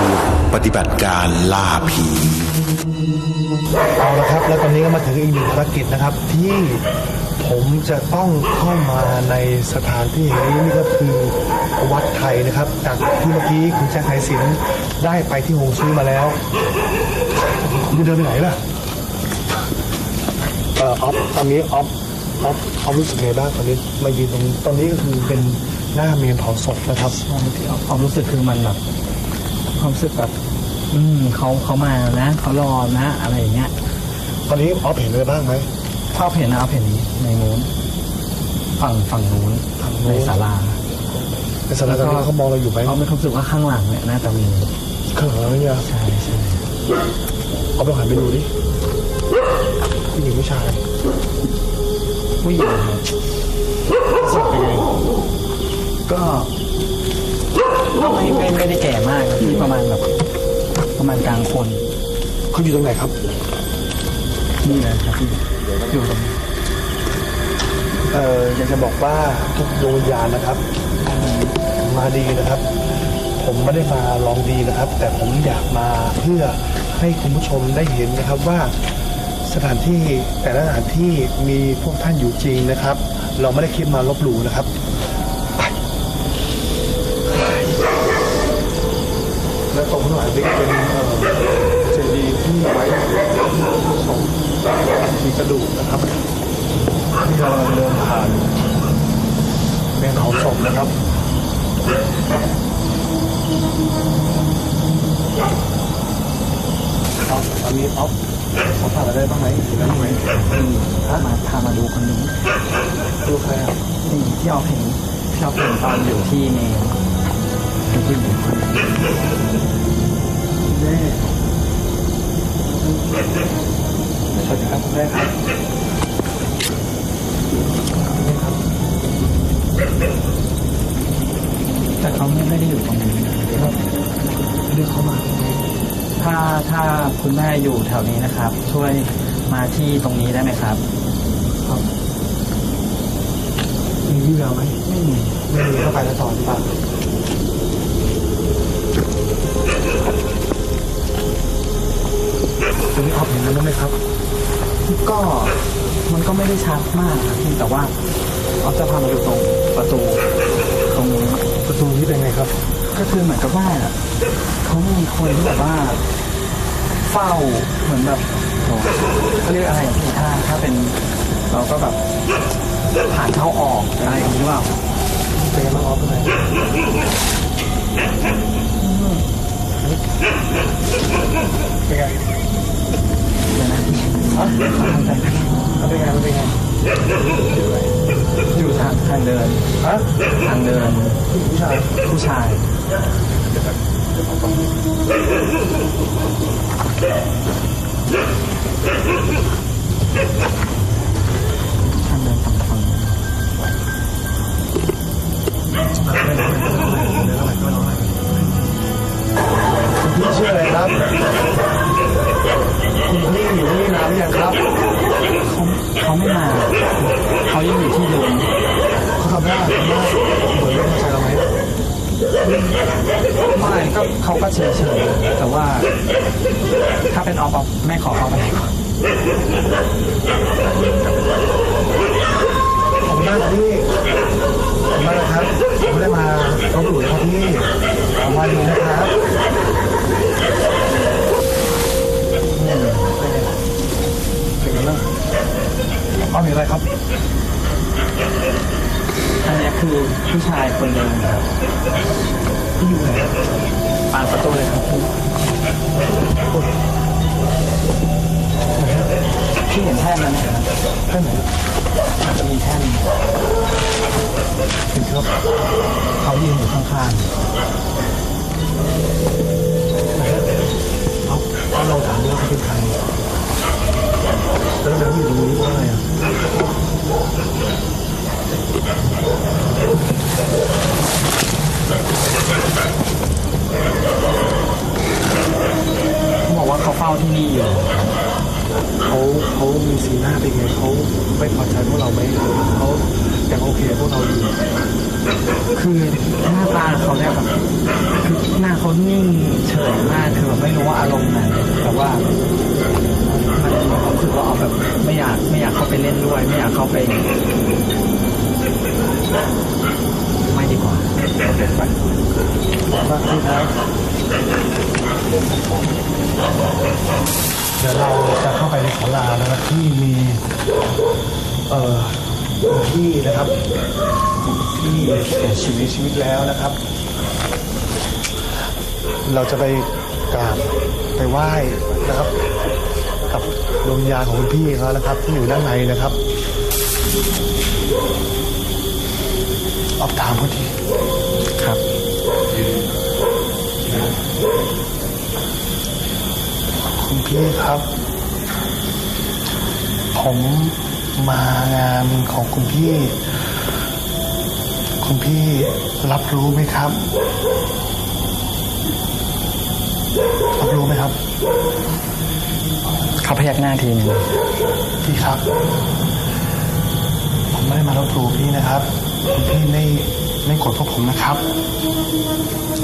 สูตรปฏิบัติการล่าผีเอาละครับ แล้วตอนนี้ก็มาถึงอีกหนึ่งภารกิจนะครับ ที่ผมจะต้องเข้ามาในสถานที่แห่งนี้นี่ก็คือวัดไทยนะครับ จากที่เมื่อกี้คุณแจ็คไฮสินได้ไปที่ฮงซุยมาแล้วคุณจะเดินไปไหนล่ะเอ่อออฟตอนนี้ออฟออฟออฟรู้สึกไงบ้างตอนนี้มายืนตรงนี้ตอนนี้ก็คือเป็นหน้าเมนเผาศพนะครับ ความรู้สึกคือมันแบบ ความรู้สึกแบบอืมเขาเขามานะเขารอนะ อะไรอย่างเงี้ยตอนนี้ออฟเห็นอะไรบ้างไหมชอบเห็นนะเอาเห็นในนู้นฝั่งฝั่งนู้นฝั่งนู้นในศาลาในสถานการณ์เขามองเราอยู่ไหมเขาไม่ความรู้สึกว่าข้างหลังเนี่ยน่าจะมีข้างหลังเราเนี่ยใช่ใช่เอาไปหันไปดูดิผู้หญิงผู้ชายผู้หญิงครับสลับยังไงก็ก็ ไม่ไม่ไม่ได้แก่มากนะที่ประมาณแบบประมาณกลางคนเขาอยู่ตรงไหนครับ นี่นะครับที่อยู่ตรงนี้เอ่ออยากจะบอกว่าทุกดวงวิญญาณนะครับ มาดีนะครับ ผมไม่ได้มาลองดีนะครับ แต่ผมอยากมาเพื่อให้คุณผู้ชมได้เห็นนะครับว่าสถานที่แต่ละสถานที่มีพวกท่านอยู่จริงนะครับ เราไม่ได้คิดมาลบหลู่นะครับ ละตรงข้างหลังนี้ก็เป็นเจดีย์ที่ไว้ศพมีกระดูกนะครับที่เราเดินผ่านเมนเผาศพนะครับเอาตอนนี้ออฟเขาผ่านอะไรได้บ้างไหมเห็นอะไรบ้างไหมนี่มาพามาดูคนนึ่งดูใครอะนี่ที่เอาเห็นที่เอาเห็นตอนอยู่ที่เมนเป็นผู้หญิงคนนึ่ง แม่สวัสดีครับคุณแม่ครับแต่เขาไม่ได้อยู่ตรงนี้นะครับเรียกเขามา ถ้าถ้าคุณแม่อยู่แถวนี้นะครับ ช่วยมาที่ตรงนี้ได้ไหมครับ ครับมีวี่แววไหมไม่มีไม่มีเข้าไปแล้วต่อดีกว่า ตรงนี้ออฟเห็นแล้วไหมครับ ก็มันก็ไม่ได้ชัดมากครับเพียงแต่ว่าเอาจะพามาดูตรงประตูตรงนี้ประตูนี้เป็นไงครับ ก็คือเหมือนกับว่าเขามีคนที่แบบว่า เฝ้าเหมือนแบบโอ้เขาเรียกอะไรพี่ถ้าถ้าเป็นเราก็แบบผ่านเข้าออกอะไรอย่างนี้หรือเปล่าเป็นไงบ้างออฟเป็นไงเป็นไง เดี๋ยวนะ ฮะ มันเป็นไงมันเป็นไงอยู่ทางทางเดินฮะทางเดินผู้ชายผู้ชายทางเดินฝั่งฝั่งนู้นคุณพี่ชื่ออะไรครับ เขาไม่มาเขายังอยู่ที่เดิมเขาทำได้ทำหน้าเหมือนไม่เข้าใจเราไหมไม่ก็เขาก็เฉยเฉยแต่ว่า ถ้าเป็นออฟออฟแม่ขอเข้าไปก่อน ขอบคุณมากครับพี่ขอบคุณมากนะครับผมไม่ได้มาลบหลู่นะครับพี่ผมมาดีนะครับอืมเป็นไงบ้าง เอานอะไรครับ อันนี้คือผู้ชายคนเดิมครับที่อยู่ไหนปานประตูเลยครับพี่พี่เห็นแท่นนั้นไหมครับท่นไหนมันจะมีแท่นเห็นครับเขายืนอยู่ข้างเอาเอาเราถามว่าเขาเป็นใครแล้วทำไมเขาอยู่ตรงนี้เพราะอะไรอะ ที่นี่อยู่เขาเขามีสีหน้าเป็นไงเขาไม่พอใจพวกเราไหมเขายังโอเคพวกเราอยู่คือหน้าตาเขาเนี่ยแบบหน้าเขานิ่งเฉยมากคือแบบไม่รู้ว่าอารมณ์ไหนแต่ว่ามันรู้สึกว่าเอาแบบไม่อยากไม่อยากเข้าไปเล่นด้วย ไม่อยากเข้าไป ไม่ดีกว่าเดินไป มากขึ้นครับเดี๋ยวเราจะเข้าไปในศาลานะครับ ที่มีเอ่อที่นะครับ ที่เสียชีวิตชีวิตแล้วนะครับ เราจะไปกราบไปไหว้นะครับ กับดวงวิญญาณของคุณพี่เขานะครับ ที่อยู่ด้านในนะครับเอาตามเขาทีครับคุณพี่ครับ ผมมางานของคุณพี่ คุณพี่รับรู้ไหมครับ รับรู้ไหมครับ เขาพยักหน้าทีหนึงพี่ครับ ผมไม่ได้มาลบหลู่พี่นะครับคุณพี่ไม่ไม่กดพวกผมนะครับ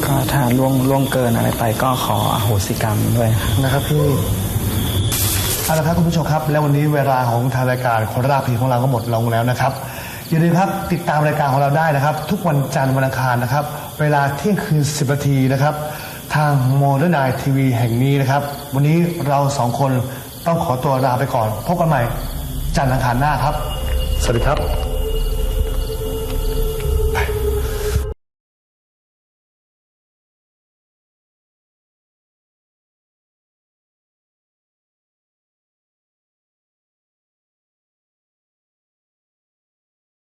ก็ถ้าล่วงล่วงเกินอะไรไปก็ขออโหสิกรรมด้วยครับนะครับพี่ เอาละครับคุณผู้ชมครับ แล้ววันนี้เวลาของทางรายการคนราผีของเราก็หมดลงแล้วนะครับอย่าลืมครับติดตามรายการของเราได้นะครับ ทุกวันจันทร์วันอังคารนะครับ เวลาเที่ยงคืนสิบนาทีนะครับ ทางโมเดิร์นไนทีวีแห่งนี้นะครับ วันนี้เราสองคนต้องขอตัวลาไปก่อน พบกันใหม่จันทร์อังคารหน้าครับ สวัสดีครับ